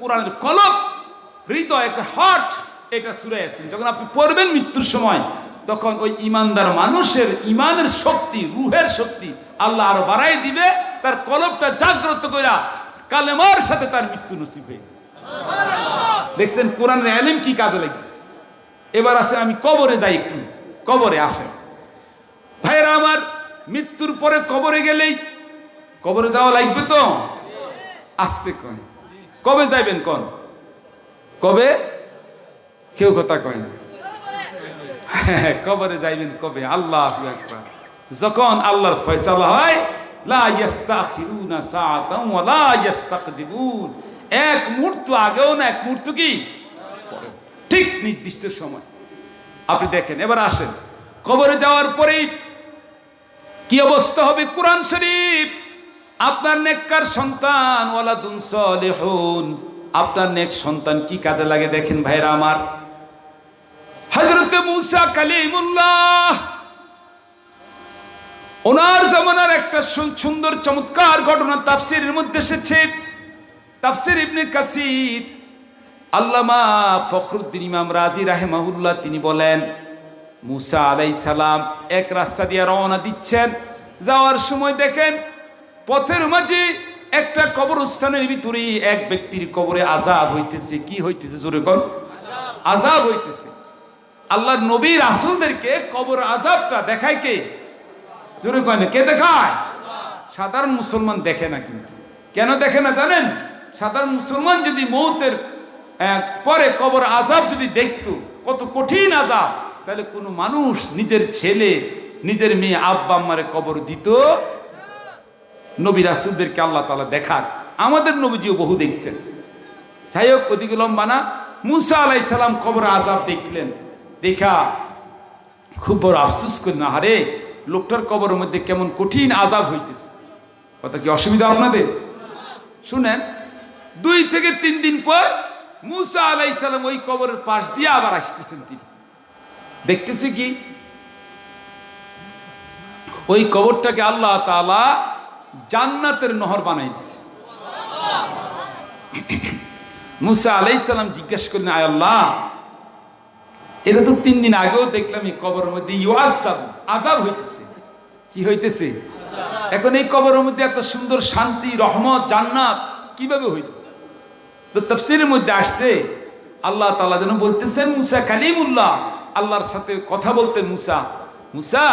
কোরআনের কলব, হৃদয় হার্ট এটা সুরে যখন আপনি পড়বেন মৃত্যুর সময়, তখন ওই ইমানদার মানুষের ইমানের শক্তি, রুহের শক্তি আল্লাহ আরও বাড়াই দিবে, তার জাগ্রত কালেমার সাথে তার মৃত্যু নসিব হয়ে দেখছেন, কোরআনের এলিম কি কাজে লাগছে এবার আসে, আমি কবরে যাই একটু। কবরে আসেন। ভাইরা আমার, মৃত্যুর পরে কবরে গেলেই, কবরে যাওয়া লাগবে তো? আসতে কয়। কবে যাইবেন কোন? কবে? কেউ কথা কয় না। কবরে যাইবেন কবে? আল্লাহ একবার যখন আল্লাহর ফয়সালা হয় এক মুহূর্ত আগেও না, এক মুহূর্ত কি? ঠিক নির্দিষ্ট সময়। আপনি দেখেন, এবার আসেন। কবরে যাওয়ার পরেই কি অবস্থা হবে? কোরআন শরীফ। আপনার নেককার সন্তান, ওয়ালাদুন সালিহুন। আপনার নেক সন্তান কি কাজে লাগে দেখেন ভাইরা আমার? হযরতে মুসা কালিমুল্লাহ। ওনার জামানার একটা সুন্দর, চমৎকার ঘটনা তাফসিরের মধ্যে এসেছে। তাফসির ইবনে কাসির, আল্লামা ফখরুদ্দিন ইমাম রাজি রাহেমাহুল্লাহ তিনি বলেন, মুসা আলাই সালাম এক রাস্তা দিয়ে রওনা দিচ্ছেন। যাওয়ার সময় দেখেন পথের মাঝে একটা কবরস্থানের ভিতরে এক ব্যক্তির কবরে আজাব হইতেছে। কি হইতেছে জোরে কর আজাব হইতেছে। আল্লাহ নবী রাসুলদেরকে কবর আজাবটা দেখায় কে? জোরে কয় না কে দেখায়? সাধারণ মুসলমান দেখে না কিন্তু। কেন দেখে না জানেন? সাধারণ মুসলমান যদি মৌতের পরে কবর আজাব যদি দেখতো, কত কঠিন আজাব তাহলে কোনো মানুষ নিজের ছেলে, নিজের মেয়ে আব্বা আম্মারে কবর দিত নবী রাসুলদেরকে আল্লাহ তালা দেখান আমাদের নবীজিও বহু দেখছেন। যাই হোক ওদিকে মুসা আলাই সালাম কবর আজাব দেখলেন। দেখা, খুব বড় আফসুস করি না হারে লোকটার কবরের মধ্যে কেমন কঠিন আজাব হইতেছে। কথা কি অসুবিধা আপনাদের? শুনেন, দুই থেকে তিন দিন পর মুসা আলাই সালাম ওই কবরের পাশ দিয়ে আবার আসতেছেন তিনি। দেখতেছে কি? ওই কবরটাকে আল্লাহ তাআলা জান্নাতের নহর বানাই দিছে। মুসা আলাই সালাম জিজ্ঞেস করলেন, আয় আল্লাহ, এটা তো তিন দিন আগেও দেখলাম এই কবরের মধ্যে আজাব হইতেছে। কি হইতেছে? এখন এই কবরের মধ্যে এত সুন্দর শান্তি, রহমত, জান্নাত কীভাবে হইল? তো তফসিরের মধ্যে আসছে, আল্লাহ তাআলা যেন বলতেছেন, মুসা কালিমুল্লাহ। আল্লাহর সাথে কথা বলতেন মুসা মুসা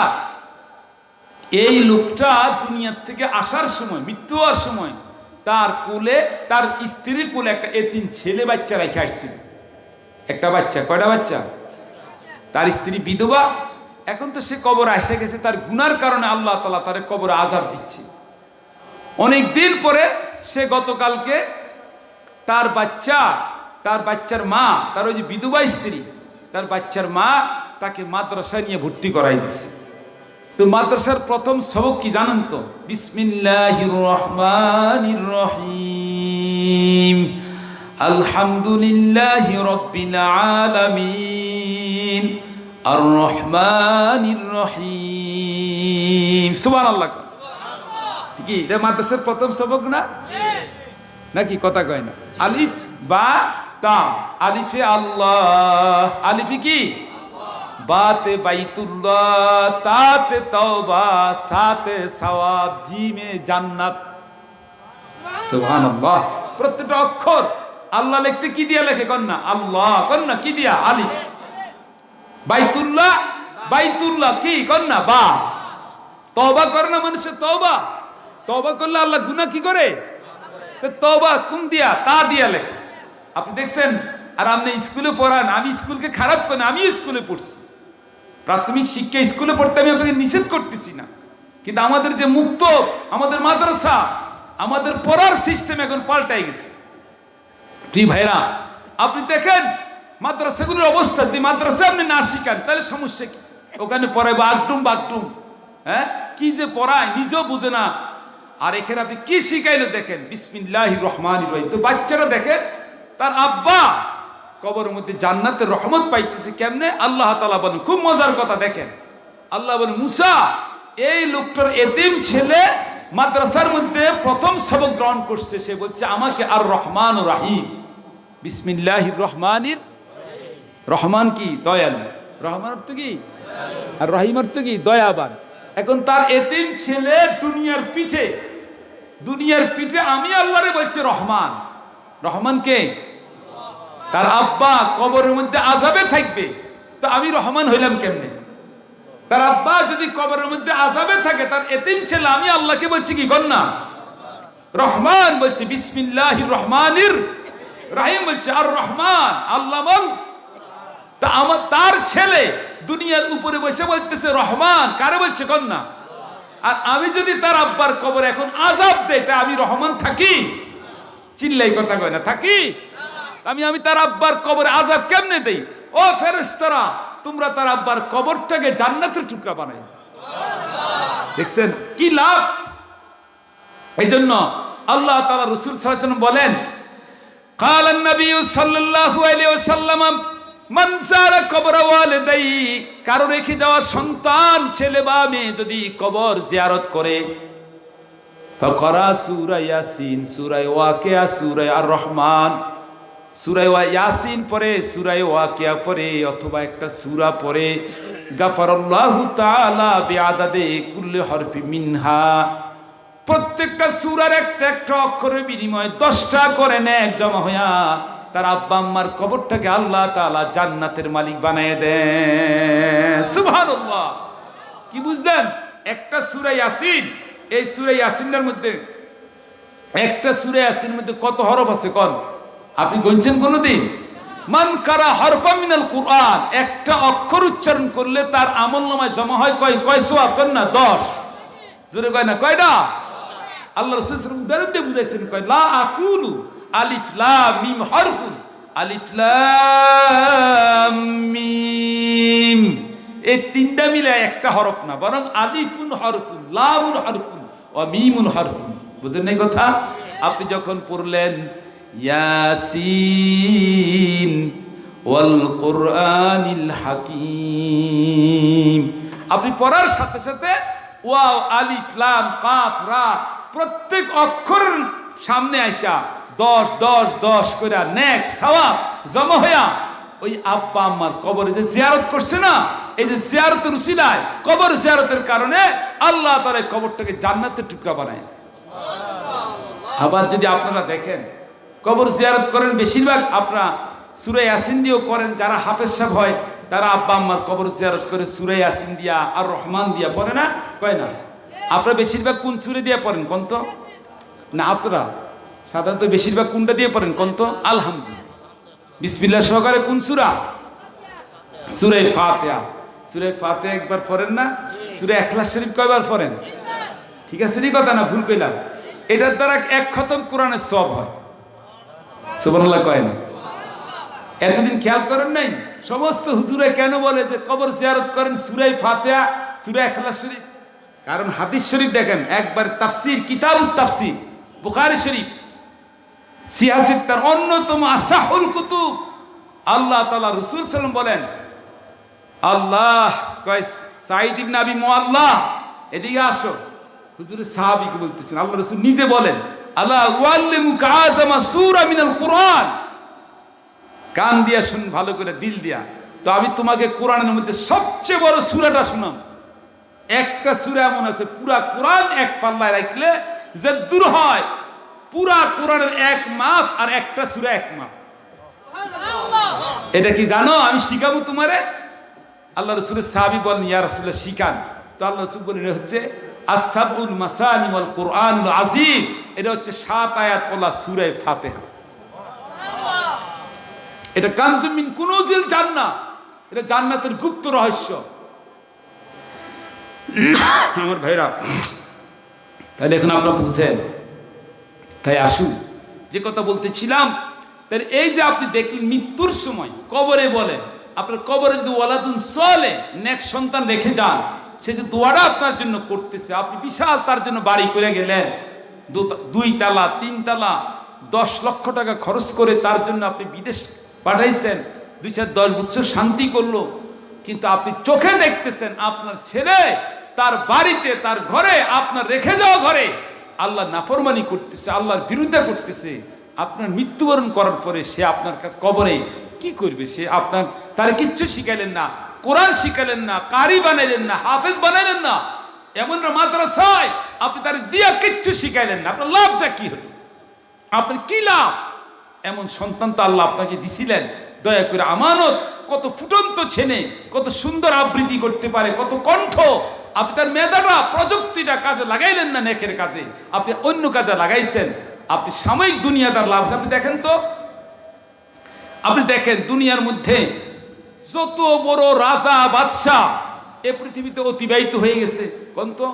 এই লোকটা দুনিয়ার থেকে আসার সময়, মৃত্যু হওয়ার সময় তার কোলে, তার স্ত্রীর কোলে একটা এতিম ছেলে বাচ্চা রেখে আসছিল। একটা বাচ্চা, কয়টা বাচ্চা? তার স্ত্রী বিধবা। এখন তো সে কবর আসে গেছে, তার গুনার কারণে আল্লাহ তালা তার কবর আজাব দিচ্ছে। অনেক দিন পরে সে গতকালকে তার বাচ্চা, তার বাচ্চার মা, তার ওই যে বিধবা স্ত্রী, তার বাচ্চার মা তাকে মাদ্রাসায় নিয়ে ভর্তি করাই দিচ্ছে তো মাদ্রাসার প্রথম সবক কি জানেন তো? বিসমিল্লাহির রহমানির রহিম। আলহামদুলিল্লাহি রাব্বিল আলামিন আর রহমানির রহিম সুবহানাল্লাহ কি, এটা মাদ্রাসার প্রথম সবক না? নাকি কথা কয় না? আলিফ, বা, তা। আলিফে আল্লাহ। আলিফে কি? বাতে বাইতুল্লাহ, তাতে তওবা, সাতে সওয়াব, জিমে জান্নাত। সুবহানাল্লাহ। প্রত্যেকটা অক্ষর আল্লাহ লিখতে কি দিয়া লেখে কন্যা? আল্লাহ। কন্যা, কি দিয়া? আলিফ বাইতুল্লাহ বাইতুল্লাহ কি কন্যা? বা। তওবা করে না মানুষের তওবা? তওবা করলে আল্লাহ গুনাহ কি করে? তওবা কোন দিয়া? তা দিয়া লেখে। আপনি দেখছেন, আর আপনি স্কুলে পড়ান, আমি স্কুলকে খারাপ করি আমি স্কুলে পড়ছি। প্রাথমিক শিক্ষা স্কুলে পড়তে আমি আপনাকে নিষেধ করতেছি না। কিন্তু আমাদের যে মুক্ত, আমাদের মাদ্রাসা, আমাদের পড়ার সিস্টেম এখন পাল্টাই গেছে। প্রিয় ভাইরা আপনি দেখেন, মাদ্রাসাগুলোর অবস্থা, যদি মাদ্রাসা আপনি না শিখান, তাহলে সমস্যা কি? ওখানে পড়ায় বাথরুম বাথরুম হ্যাঁ? কি যে পড়ায়, নিজেও বুঝে না। আর এখানে আপনি কি শিখাইলো দেখেন? বিসমিল্লাহ রহমান রহিম। তো বাচ্চারা দেখেন, তার আব্বা কবরের মধ্যে জান্নাতের রহমত পাইতেছে কেমনে? আল্লাহ তালা বলেন, খুব মজার কথা দেখেন। আল্লাহ বলেন, মুসা, এই লোকটার এতিম ছেলে মাদ্রাসার মধ্যে প্রথম সবক গ্রহণ করছে। সে বলছে, আমাকে আর রহমান ও রাহিম। বিসমিল্লাহির রহমানির রহমান কি? দয়ালু। রহমান অর্থ কি? আর রহিম অর্থ কি? দয়াবান। এখন তার এতিম ছেলে দুনিয়ার পিঠে দুনিয়ার পিঠে আমি আল্লাহরে বলছে রহমান। রহমান কে? তার আব্বা কবরের মধ্যে আজাবে থাকবে। তো আমি রহমান হইলাম কেমনে? তার আব্বা যদি কবরের মধ্যে আজাবে থাকে, তার এতিম ছেলে, আমি আল্লাহকে বলছি কি, কন্যা? রহমান বলছে বিসমিল্লাহ রহমানির রাহিম বলছে, আর রহমান, আল্লাহ বল। তা আমার, তার ছেলে দুনিয়ার উপরে বসে বলতেছে, রহমান, কারে বলছে, কন্যা? আর আমি যদি তার আব্বার কবর এখন আজাব দেয় তা আমি রহমান থাকি? চিল্লাই কথা কয় না, থাকি? আমি আমি তার আব্বার কবরে আজাব কেমনে দেই ও ফেরেশতারা তোমরা তার আব্বার কবরটাকে জান্নাতের টুকরা বানাই দাও। দেখছেন কি লাভ এই জন্য আল্লাহ তাআলা রাসূল সাল্লাল্লাহু আলাইহি ওয়াসাল্লাম বলেন قال النبي صلى الله عليه وسلم من زار قبر والدي কারো রেখে যাওয়া সন্তান ছেলে বা মেয়ে যদি কবর জিয়ারত করে ফকরা সূরা ইয়াসিন সূরা ওয়াকিয়া সূরা আর রহমান সূরা ওয়া ইয়াসিন পরে সূরা ওয়াকিয়া পরে, অথবা একটা সূরা পরে, গাফারাল্লাহু তাআলা বিআদাদে কুল্লি হরফি মিনহা। প্রত্যেকটা সূরার একটা একটা অক্ষরের বিনিময়ে দশটা করে নেক জমা হইয়া তার আব্বা আম্মার কবরটাকে আল্লাহ তাআলা জান্নাতের মালিক বানিয়ে দেন। সুবহানাল্লাহ। কি বুঝলেন? একটা সূরা ইয়াসিন, এই সূরা ইয়াসিনের মধ্যে, একটা সূরা ইয়াসিনের মধ্যে কত হরফ আছে কোন? আপনি গণছেন কোনদিন? মান কারা হরফা মিনাল কুরআন, একটা অক্ষর উচ্চারণ করলে তার আমল নামায় জমা হয় কয়? কয় সোয়াব কয় না? 10 জোরে কয় না? কয়টা আল্লাহ রাসূল উদাহরণ দিয়ে বুঝাইছেন, কয়, লা আকুলু আলিফ লাম মিম হরফুন। আলিফ লাম মিম। এই তিনটা মিলে একটা হরফ না, বরং আলিফুন হরফুন, লামুন হরফুন, ও মিমুন হরফুন। বুঝেন নাই কথা? আপনি যখন পড়লেন ইয়াসিন ওয়াল কোরআনিল হাকিম। আপনি পড়ার সাথে সাথে ওয়াও, আলিফ, লাম, কাফ, রা প্রত্যেক অক্ষরের সামনে আইসা দশ দশ দশ করে নেক, সওয়াব জমা হইয়া ওই আব্বা আম্মার কবরে যে জিয়ারত করছে না, এই যে জিয়ারতের উসিলায়, কবর জিয়ারতের কারণে আল্লাহ তাআলা কবরটাকে জান্নাতের টুকরা বানায় আবার যদি আপনারা দেখেন কবর জিয়ারত করেন, বেশিরভাগ আপনারা সুরে ইয়াসিন দিয়েও করেন, যারা হাফেজ সাহেব হয়, তারা আব্বা আম্মার কবর জিয়ারত করে সুরে ইয়াসিন দিয়া আর রহমান দিয়া পড়ে না? কয় না? আপনারা বেশিরভাগ কোন সুরে দিয়ে পড়েন, কোন তো? না, আপনারা। সাধারণত বেশিরভাগ কোনটা দিয়ে পড়েন, কোন তো? আলহামদুলিল্লাহ। বিসমিল্লাহ সহকারে কোন সুরা? সুরে ফাতিহা। সুরে ফাতিহা একবার পড়েন না? সুরে এখলাস শরীফ কয়বার পড়েন? ঠিক আছে কথা না, ভুল কইলাম। এটার দ্বারা এক খতম কোরআনের সব হয়। কয় না। এতদিন খেয়াল করেন নাই? সমস্ত হুজুরে কেন বলে যে কবর জিয়ারত করেন সুরাই ফাতিহা সুরা এখলাস শরীফ? কারণ হাদিস শরীফ দেখেন, একবার তাফসির, কিতাবুত তাফসির, বুখারী শরীফ। তার অন্যতম আসাহুল কুতুব। আল্লাহ তাআলা রাসূল সাল্লাম বলেন, আল্লাহ, কয় সাইদ ইবনে আবি মুআল্লাহ, এদিকে আসো। হুজুর সাহাবীকে বলতেছেন, আল্লাহ রাসূল নিজে বলেন আল্লাহ ওয়াল্লিমুকা আযামা সূরা মিনাল কুরআন। কান দিয়া শুন, ভালো করে দিল দিয়া। তো আমি তোমাকে কোরআনের মধ্যে সবচেয়ে বড় সূরাটা শুনাম। একটা সূরা এমন আছে, পুরা কোরআন এক পাল্লায় রাখলে যে দূর হয়, পুরা কোরআনের এক মাপ আর একটা সূরা এক মাপ এটা কি জানো? আমি শিখাবো তোমারে? আল্লাহ রসুলের সাহাবি বলেন, ইয়া রসুল্লাহ শিখান। তো আল্লাহ রসুল বলেন হচ্ছে আসাবুল মাসানি ওয়াল কোরআনুল আজিম এটা হচ্ছে সাত আয়াত ওলা সূরা ফাতিহা। এটা কুনুজিল এটা জান্নাতের গুপ্ত রহস্য। আমার ভাইরা, তাহলে এখন আপনারা বুঝছেন তাই আসুন, যে কথা বলতেছিলাম, তাহলে এই যে আপনি দেখলেন মৃত্যুর সময়, কবরে বলেন, আপনার কবরে যদি ওয়ালাদুন চলে নেক্সট সন্তান রেখে যান সে যে দোয়াটা আপনার জন্য করতেছে, আপনি বিশাল তার জন্য বাড়ি করে গেলেন। দুই তালা, তিন তালা, দশ লক্ষ টাকা খরচ করে তার জন্য আপনি বিদেশ পাঠাইছেন। দুই চার দশ বছর শান্তি করল। কিন্তু আপনি চোখে দেখতেছেন, আপনার ছেলে তার বাড়িতে, তার ঘরে, আপনার রেখে যাওয়া ঘরে আল্লাহ নাফরমানি করতেছে, আল্লাহর বিরুদ্ধে করতেছে। আপনার মৃত্যুবরণ করার পরে সে আপনার কাছে কবরে কি করবে? সে আপনার তার কিচ্ছু শিখাইলেন না। কোরআন শিখাইলেন না, কারি বানাইলেন না, হাফেজ বানাইলেন না এমন মাদ্রাসায় আপনি তার দিয়া কিচ্ছু শিখাইলেন না। আপনার লাভটা কি হলো? আপনার কি লাভ? এমন সন্তান তো আল্লাহ আপনাকে দিছিলেন। দয়া করে আমানত, কত ফুটন্ত ছেনে কত সুন্দর আবৃত্তি করতে পারে, কত কণ্ঠ। আপনি তার মেধাটা, প্রযুক্তিটা কাজে লাগাইলেন না নেকের কাজে। আপনি অন্য কাজে লাগাইছেন। আপনি সাময়িক দুনিয়াদার লাভ আপনি দেখেন তো? আপনি দেখেন দুনিয়ার মধ্যে যত বড় রাজা, বাদশাহ এ পৃথিবীতে অতিবাহিত হয়ে গেছে। কোন তো?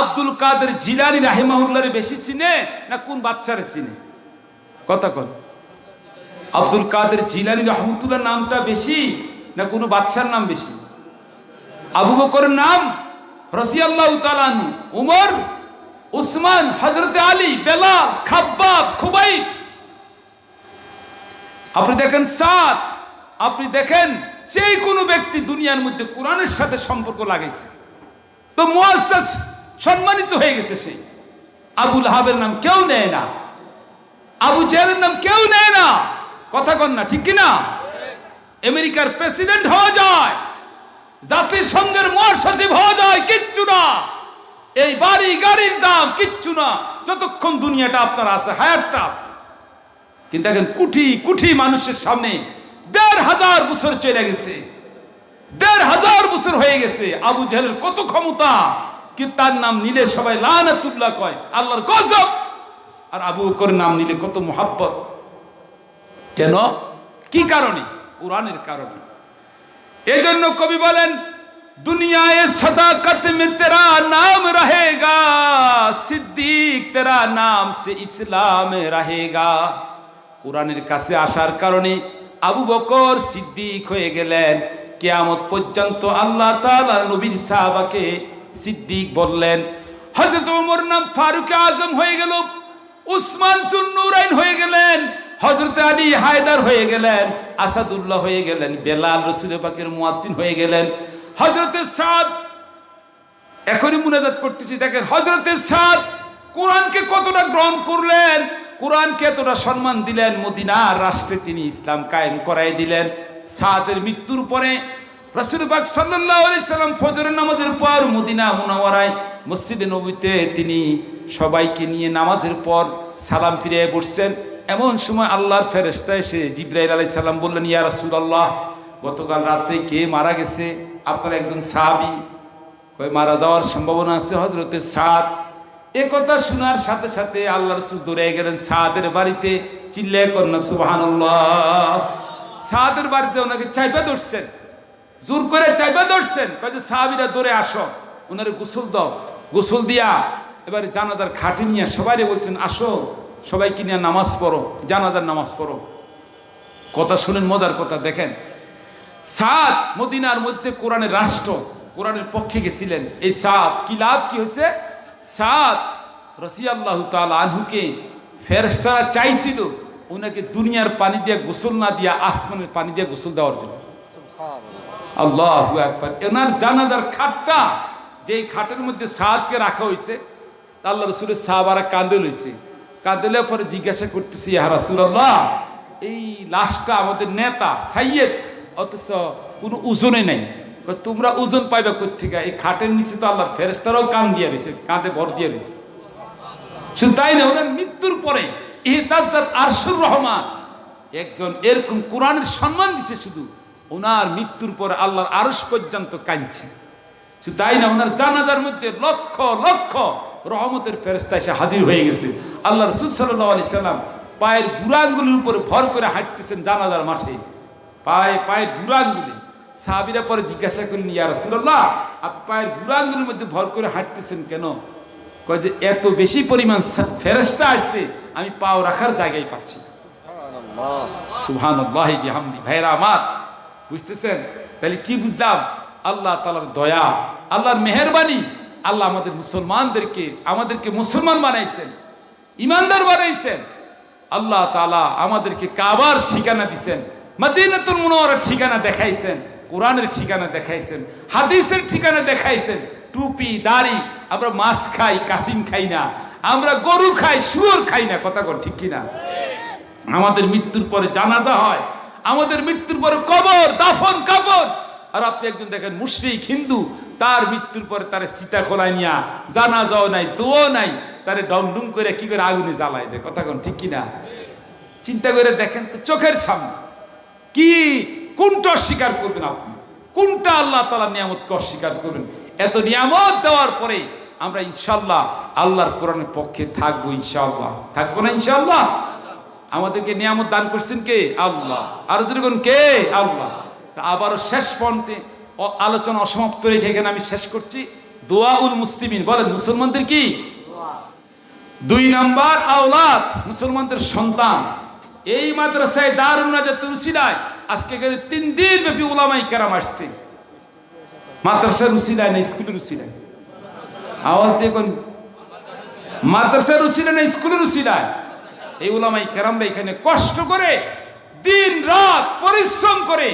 আব্দুল কাদের জিলানি রাহিমাহুল্লারে বেশি চিনে না কোন বাদশারে চিনে? কথা কন। আব্দুল কাদের জিলানি রহমতুল্লাহ নামটা বেশি না কোনো বাদশার নাম বেশি? আবু বকরের নাম উমর, উসমান হজরত আলী, বেলাল, খাব্বাব খুবাই আপনি দেখেন সাত আপনি দেখেন যে কোনো ব্যক্তি দুনিয়ার মধ্যে কোরআনের সাথে সম্পর্ক লাগাইছে, তো মুআজ্জাজ সম্মানিত হয়ে গেছে সেই আবুল হাবের নাম কেউ নেয় না। আবু জেহেলের নাম কেউ নেয় না। কথা কন না, ঠিক কি না আমেরিকার প্রেসিডেন্ট হওয়া যায় জাতিসংঘের মহাসচিব হওয়া যায়, কিচ্ছু না। এই বাড়ি, গাড়ির দাম কিচ্ছু না। যতক্ষণ দুনিয়াটা আপনার আছে, হায়াতটা আছে। কিন্তু দেখেন কুঠি কুঠি মানুষের সামনে দেড় হাজার বছর চলে গেছে। দেড় হাজার বছর হয়ে গেছে। আবু জাহেলের কত ক্ষমতা কি তার নাম নিলে সবাই লানাতুল্লাহ কয়, আল্লাহর গজব। আর আবু বকরের নাম নিলে কত মোহাব্বত। কেন? কি কারণে? কোরআনের কারণে। এই জন্য কবি বলেন, দুনিয়ায় সদাকত মে তেরা নাম রহেগা, সিদ্দিক তেরা নাম সে ইসলাম রহেগা। কোরআনের কাছে আসার কারণে আবু বকর সিদ্দিক হয়ে গেলেন। কেয়ামত পর্যন্ত আল্লাহ নবীর সাহাবাকে সিদ্দিক বললেন হজরত ওমর নাম ফারুক আজম হয়ে গেল, উসমান সুন্নুরাইন হয়ে গেলেন হজরত আলী হায়দার হয়ে গেলেন, আসাদুল্লাহ হয়ে গেলেন, বেলাল রসুল পাকের হয়ে গেলেন। হযরতে সাদ, এখনই মুনাজাত করতেছি, দেখেন, হযরতে সাদ কোরআনকে কতটা গ্রহণ করলেন কোরআনকে এতটা সম্মান দিলেন, মদিনার রাষ্ট্রে তিনি ইসলাম কায়েম করাই দিলেন। সাদের মৃত্যুর পরে রাসূল সাল্লাল্লাহু সাল্লাম ফজরের নামাজের পর মদিনা মুনাওয়ারায় মসজিদে নবীতে তিনি সবাইকে নিয়ে নামাজের পর সালাম ফিরে বসছেন। এমন সময় আল্লাহর ফেরেশতা এসে জিব্রাইল আলাইহিস সালাম বললেন, ইয়া রাসূলুল্লাহ, গতকাল রাতে কে মারা গেছে? আপনার একজন সাহাবী? কই মারা যাওয়ার সম্ভাবনা আছে হজরতে সাদ। এ কথা শোনার সাথে সাথে আল্লাহ রসুল দৌড়ে গেলেন। সাদের বাড়িতে চিল্লে কন্যা সুবহানাল্লাহ। সাদের বাড়িতে ওনাকে চাইপা ধরছেন। জোর করে চাইপা ধরছেন। যে, সাহাবিরা দৌড়ে আসো। ওনারে গোসল দাও। গোসল দিয়া এবারে জানাজার খাটে নিয়ে সবাই বলছেন, আসো। সবাইকে নিয়ে নামাজ পড়ো, জানাজার নামাজ পড়ো। কথা শুনেন, মজার কথা দেখেন। সাদ মদিনার মধ্যে কোরআনের রাষ্ট্র, কোরআনের পক্ষে গেছিলেন। এই সাদ কি লাভ কি হয়েছে? সাদ রসিয়াল্লাহ তাল আনহুকে ফেরস্তারা চাইছিল ওনাকে দুনিয়ার পানি দিয়ে গোসল না দিয়া আসমানের পানি দিয়ে গোসল দেওয়ার জন্য। আল্লাহ একবার এনার জানাজার খাটটা যেই খাটের মধ্যে সাদকে রাখা হয়েছে আল্লাহ রসুলের সাহাবারা কান্দে লইছে। কাঁদলে পরে জিজ্ঞাসা করতেছি ইয়া রাসূলুল্লাহ এই লাশটা আমাদের নেতা সাইয়েদ অথচ কোনো উজনে নাই। তোমরা ওজন পাইবা কোথেকে এই খাটের নিচে তো আল্লাহ ফেরেস্তারাও কান দিয়ে রয়েছে, কাঁধে ভর দিয়ে রয়েছে। শুধু তাই না, ওদের মৃত্যুর পরে ইহতাজাত আরশুর রহমান একজন এরকম কোরআনের সম্মান দিছে শুধু, ওনার মৃত্যুর পরে আল্লাহর আরশ পর্যন্ত কাঁদছে। শুধু তাই না, ওনার জানাজার মধ্যে লক্ষ লক্ষ রহমতের ফেরেস্তা এসে হাজির হয়ে গেছে। আল্লাহ রসুল সাল্লাহ আলি সাল্লাম পায়ের বুড়াঙ্গুলির উপরে ভর করে হাঁটতেছেন জানাজার মাঠে। পায়ে পায়ের বুড়াঙ্গুলি সাহাবিরা পরে জিজ্ঞাসা করলেন ইয়া রসুল্লাহ আপনি পায়ের বুড়াঙ্গুলির মধ্যে ভর করে হাঁটতেছেন কেন? কয় যে এত বেশি পরিমাণ ফেরস্তা আসছে আমি পাও রাখার জায়গায় পাচ্ছি সুহান হামদি ভাইরা আমার বুঝতেছেন? তাহলে কি বুঝলাম? আল্লাহ তালার দয়া আল্লাহর মেহরবানি আল্লাহ আমাদের মুসলমানদেরকে আমাদেরকে মুসলমান বানাইছেন ইমানদার বানাইছেন। আল্লাহ তালা আমাদেরকে কাবার ঠিকানা দিছেন মদিনাতুল মুনাওয়ারার ঠিকানা দেখাইছেন। কোরআনের ঠিকানা দেখাইছেন, হাদিসের ঠিকানা দেখাইছেন, টুপি, দাড়ি, আমরা মাছ খাই, কাসিম খাই না, আমরা গরু খাই, শুয়োর খাই না, কথা কন ঠিক কিনা? আমাদের মৃত্যুর পরে জানাজা হয়, আমাদের মৃত্যুর পরে কবর, দাফন, কাফন। আর আপনি একজন দেখেন, মুশরিক, হিন্দু, তার মৃত্যুর পরে তার সীতা খোলায় নিয়া জানা জানাজাও নাই দোও নাই, তারে ডংডুম করে কি করে আগুনে জ্বালায় দেয়, কথা কন ঠিক কিনা? চিন্তা করে দেখেন তো চোখের সামনে, কি কোনটা অস্বীকার করবেন আপনি? কোনটা আল্লাহ তালা নিয়ামতকে অস্বীকার করবেন? এত নিয়ামত দেওয়ার পরে আমরা ইনশাল্লাহ আল্লাহর কোরআনের পক্ষে থাকব ইনশাল্লাহ থাকব না ইনশাল্লাহ আমাদেরকে নিয়ামত দান করছেন কে? আল্লাহ। আর যেরকম কে? আল্লাহ। আবারও শেষ পন্থে আলোচনা অসমাপ্ত রেখে এখানে আমি শেষ করছি। দোয়াউল মুসলিমিন, বলেন, মুসলমানদের কি? দুই নাম্বার আওলাদ, মুসলমানদের সন্তান। এই মাদ্রাসায় দারুণ নাজাত রুসিলায় আজকে এখানে তিন দিন ব্যাপী ওলামাই কেরাম আসছে। মাদ্রাসার রুসিলায় না স্কুলের রুসিলায় আওয়াজ দিয়ে কোন? মাদ্রাসার রুসিলায় না স্কুলের রুসিলায় এই ওলামাই কেরামরা এখানে কষ্ট করে দিন রাত পরিশ্রম করে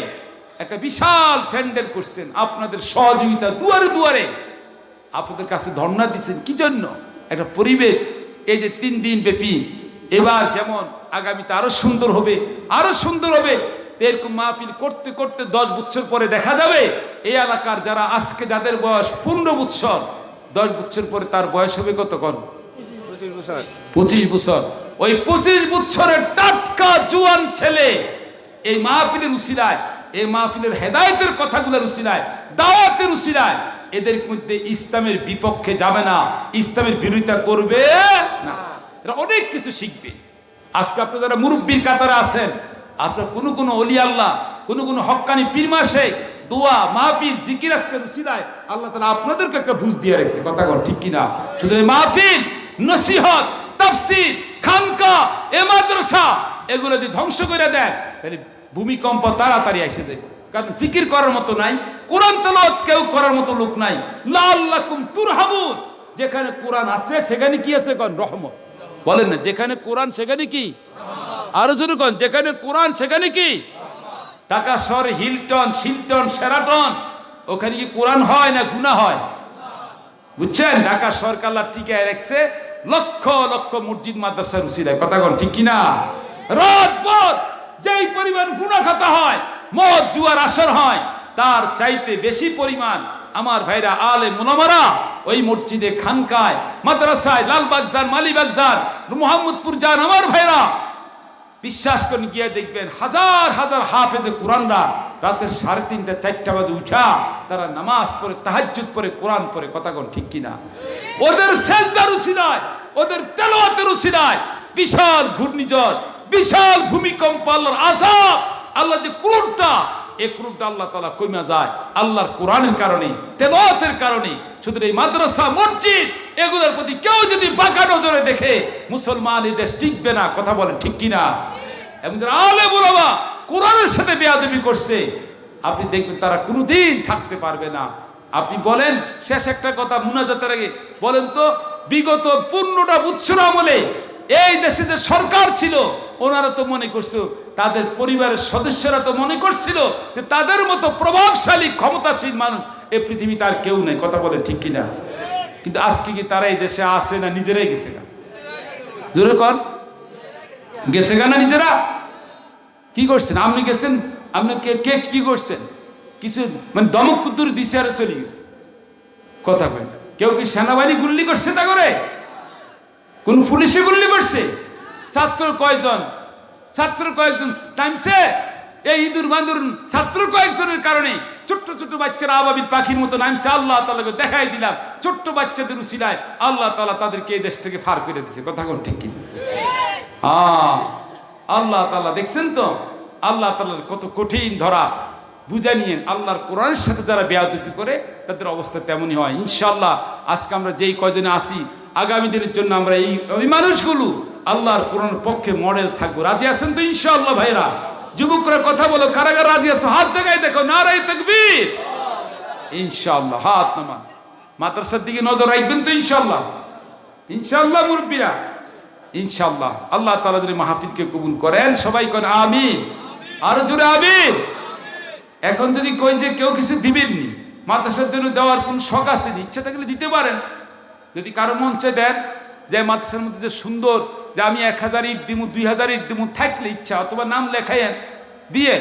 একটা বিশাল ফ্যান্ডেল করছেন। আপনাদের সহযোগিতা দুয়ারে দুয়ারে। আপনাদের কাছে ধর্ণা দিচ্ছেন কি জন্য? একটা পরিবেশ। এই যে তিন দিন ব্যাপী এবার যেমন আগামীতে আরও সুন্দর হবে, আরও সুন্দর হবে। এরকম মাহফিল করতে করতে দশ বছর পরে দেখা যাবে এই এলাকার যারা আজকে যাদের বয়স পনেরো বছর দশ বছর পরে তার বয়স হবে কতক্ষণ পঁচিশ বছর। ওই পঁচিশ বছরের টাটকা জুয়ান ছেলে এই মাহফিলের উসিলায় এই মাহফিলের হেদায়তের কথাগুলোর উসিলায় দাওয়াতের উসিলায় এদের মধ্যে ইসলামের বিপক্ষে যাবে না ইসলামের বিরোধিতা করবে না। এরা অনেক কিছু শিখবে। আজকে আপনি যারা মুরব্বীর কাতারে আছেন আপনার কোনো কোনো অলি আল্লাহ, কোনো কোনো হক্কানি পীরমা শেখ দোয়া, মাহফিল, জিকির আজকে উসিলায় আল্লাহ তালা আপনাদেরকে একটা বুঝ দিয়ে রেখেছে। কথা কর ঠিক কিনা? এই মাহফিল, নসিহত, তাফসির, খানকা, এ মাদ্রাসা, এগুলো যদি ধ্বংস করে দেন, তাহলে ভূমিকম্প তাড়াতাড়ি এসে দেবে কারণ জিকির করার মতো নাই, কোরআন তেলাওয়াত কেউ করার মতো লোক নাই। লাল্লাকুম তুরহামুন। যেখানে কোরআন আছে, সেখানে কি আছে রহমত। বলেন না, যেখানে কোরআন, সেখানে কি? আরও জোরে কোন, যেখানে কোরআন, সেখানে কি? ঢাকা শহরে হিলটন, শিলটন সেরাটন ওখানে কি কোরআন হয় না গুনাহ হয়? বুঝছেন? ঢাকা সরকার টিকায় রাখছে, লক্ষ লক্ষ মসজিদ, মাদ্রাসার উসিলায়। কথা কন, ঠিক কিনা? রাত পর যেই পরিমাণ গুণা খাতা হয়, মদ, জুয়ার আসর হয়, তার চাইতে বেশি পরিমাণ আমার ভাইরা আলে মুনামারা ওই মসজিদে খানকায়, মাদ্রাসায় লালবাগ যান মালিবাগ যান মোহাম্মদপুর যান, আমার ভাইরা বিশ্বাস করে গিয়ে দেখবেন হাজার হাজার হাফেজে কোরআনরা রাতের সাড়ে তিনটা, চারটা বাজে উঠা, তারা নামাজ পড়ে তাহাজুদ পড়ে, কোরআন পড়ে, কথা কোন ঠিক কিনা? ওদের সেজদার উচিনায় ওদের তেলাওয়াতের উচিনায় বিশাল ঘূর্ণিঝড়, বিশাল ভূমিকম্প, আল্লাহর আজাব আল্লাহ যে ক্রোধটা এ ক্রোধটা আল্লাহ তালা কইমা যায়, আল্লাহর কোরআনের কারণে, তেলাওয়াতের কারণে। শুধু এই মাদ্রাসা, মসজিদ, এগুলোর প্রতি কেউ যদি বাঁকা নজরে দেখে, মুসলমান এই দেশ টিকবে না, কথা বলেন ঠিক কিনা? এবং যারা আলে বলাবা কোরআনের সাথে বেয়াদবি করছে, আপনি দেখবেন তারা কোনোদিন থাকতে পারবে না। আপনি বলেন, শেষ একটা কথা মুনাজাতের আগে, বলেন তো, বিগত পূর্ণটা বুৎসর আমলে এই দেশে যে সরকার ছিল, ওনারা তো মনে করছ তাদের পরিবারের সদস্যরা তো মনে করছিল যে তাদের মতো প্রভাবশালী, ক্ষমতাশীল মানুষ এ পৃথিবীতে আর কেউ নেই। কথা বলে ঠিক কিনা? কিন্তু আজকে কি তারা এই দেশে আসে না নিজেরাই গেছে না জোরে কর গেছে না নিজেরা? কি করছেন? আপনি গেছেন? আপনি কে কে কি করছেন? কিছু মানে দমক কুদ্দুর দিছে আর চলে গেছে। কথা কয়। কেউ কি সেনাবাহিনী গুল্লি করছে তা করে? কোন পুলিশে গুল্লি করছে? ছাত্র কয়জন? ছাত্র কয়েকজন টাইমসে এই ইঁদুর বান্দুর ছাত্র কয়েকজনের কারণে ছোট্ট ছোট্ট বাচ্চারা আবাবিল পাখির মতো নামছে, আল্লাহ তালাকে দেখাই দিলাম। ছোট্ট বাচ্চাদের উসিলায় আল্লাহ তালা তাদেরকে এই দেশ থেকে ফার করে দিছে কথা কোন ঠিক কি আল্লাহ তালা দেখছেন তো? আল্লাহ তালার কত কঠিন ধরা। বুঝা নিয়েন, আল্লাহর কোরআনের সাথে যারা বেয়াদুপি করে, তাদের অবস্থা তেমনই হয়। ইনশাল্লাহ আজকে আমরা যেই কজনে আসি আগামী দিনের জন্য আমরা এই মানুষগুলো আল্লাহর কোরআনের পক্ষে মডেল থাকব। রাজি আছেন তো ইনশাল্লাহ ভাইরা? যুবকরা কথা বলো, কারাগার রাজি আছো? হাত জায়গায় দেখো, নারাই তকবীর। ইনশাল্লাহ হাত নামান। মাদ্রাসার দিকে নজর রাখবেন তো ইনশাল্লাহ ইনশাল্লাহ মুরব্বীরা। ইনশাল্লাহ আল্লাহ তালা যদি মাহফিলকে কবুল করেন, সবাই করেন আমিন। আরও জোরে আমিন। এখন যদি কই যে কেউ কিছু দিবেননি, মাদ্রাসার জন্য দেওয়ার কোন শখ আছে? ইচ্ছা থাকলে দিতে পারেন। যদি কারও মঞ্চে দেন, যে মাদ্রাসার মধ্যে যে সুন্দর যে আমি এক হাজার ইট দিমু, দুই হাজার ইট দিমু, থাকলে ইচ্ছা অথবা নাম লেখাইয়েন, দিয়ে